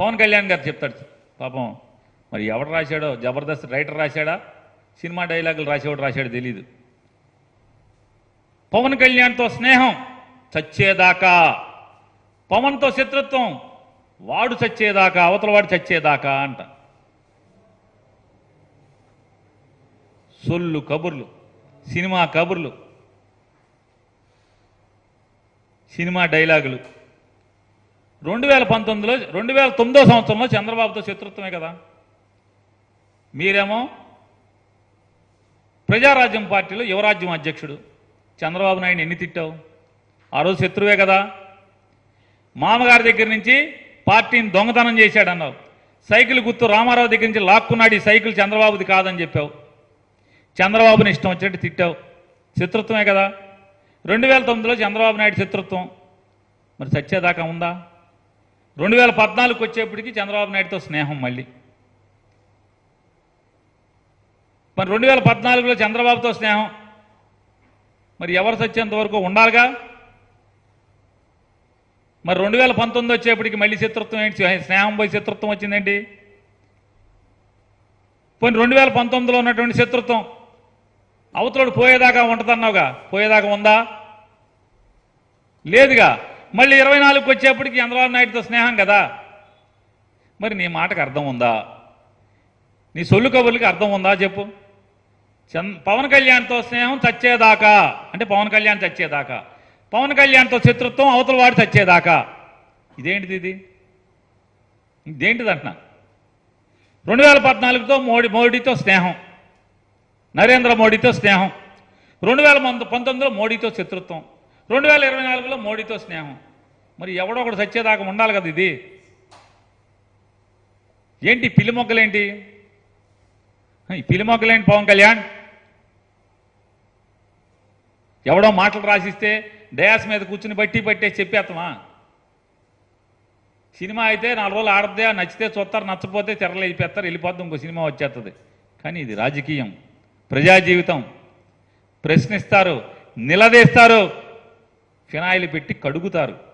పవన్ కళ్యాణ్ గారు చెప్తాడు. పాపం మరి ఎవడు రాశాడో జబర్దస్త్ రైటర్ రాశాడా? సినిమా డైలాగులు రాసేవాడు రాశాడో తెలియదు పవన్ కళ్యాణ్తో స్నేహం చచ్చేదాకా పవన్తో శత్రుత్వం వాడు చచ్చేదాకా అవతల వాడు చచ్చేదాకా అంట. సొల్లు కబుర్లు సినిమా కబుర్లు సినిమా డైలాగులు. రెండు వేల పంతొమ్మిదిలో రెండు వేల తొమ్మిదో సంవత్సరంలో చంద్రబాబుతో శత్రుత్వమే కదా? మీరేమో ప్రజారాజ్యం పార్టీలో యువరాజ్యం అధ్యక్షుడు. చంద్రబాబు నాయుడు ఎన్ని తిట్టావు? ఆ రోజు శత్రువే కదా? మామగారి దగ్గర నుంచి పార్టీని దొంగతనం చేశాడన్నావు. సైకిల్ గుర్తు రామారావు దగ్గర నుంచి లాక్కున్నాడు ఈ సైకిల్ చంద్రబాబుది కాదని చెప్పావు. చంద్రబాబుని ఇష్టం వచ్చినట్టు తిట్టావు. శత్రుత్వమే కదా? రెండు వేల తొమ్మిదిలో చంద్రబాబు నాయుడు శత్రుత్వం. మరి చచ్చేదాకా ఉందా? రెండు వేల పద్నాలుగుకి వచ్చేప్పటికి చంద్రబాబు నాయుడుతో స్నేహం మళ్ళీ. మరి రెండు వేల పద్నాలుగులో చంద్రబాబుతో స్నేహం. మరి ఎవరు చచ్చేంత వరకు ఉండాలిగా? మరి రెండు వేల పంతొమ్మిది వచ్చేప్పటికి మళ్ళీ శత్రుత్వం ఏంటి? స్నేహం పోయి శత్రుత్వం వచ్చిందండి పోనీ రెండు వేల పంతొమ్మిదిలో ఉన్నటువంటి శత్రుత్వం అవతలోడు పోయేదాకా ఉంటుందన్నావుగా? పోయేదాకా ఉందా? లేదుగా. మళ్ళీ ఇరవై నాలుగుకి వచ్చేప్పటికి చంద్రబాబు నాయుడుతో స్నేహం కదా. మరి నీ మాటకు అర్థం ఉందా? నీ సొల్లు కబుర్లకి అర్థం ఉందా చెప్పు. చంద్ పవన్ కళ్యాణ్తో స్నేహం చచ్చేదాకా. అంటే పవన్ కళ్యాణ్ చచ్చేదాకా. పవన్ కళ్యాణ్తో శత్రుత్వం అవతల వాడు చచ్చేదాకా. ఇదేంటిది ఇది? ఇదేంటిది అంటున్నా? రెండు వేల పద్నాలుగుతో మోడీ మోడీతో స్నేహం. నరేంద్ర మోడీతో స్నేహం. రెండు వేల పంతొమ్మిదిలో మోడీతో శత్రుత్వం. రెండు వేల ఇరవై నాలుగులో మోడీతో స్నేహం. మరి ఎవడో ఒకడు సచ్చేదాకా ఉండాలి కదా ఇది. ఏంటి పిల్లి మొక్కలేంటి ఈ పిల్లి మొక్కలేంటి పవన్ కళ్యాణ్? ఎవడో మాటలు రాసిస్తే డయాస్ మీద కూర్చుని బట్టి పట్టే చెప్పేస్తామా సినిమా అయితే నాలుగు రోజులు ఆడద్దే నచ్చితే చూస్తారు నచ్చపోతే తెరలు వెళ్ళిపోతారు వెళ్ళిపోద్ది ఇంకో సినిమా వచ్చేస్తుంది కానీ ఇది రాజకీయం. ప్రజా జీవితం ప్రశ్నిస్తారు నిలదీస్తారు ఫినాయిల్ పెట్టి కడుగుతారు.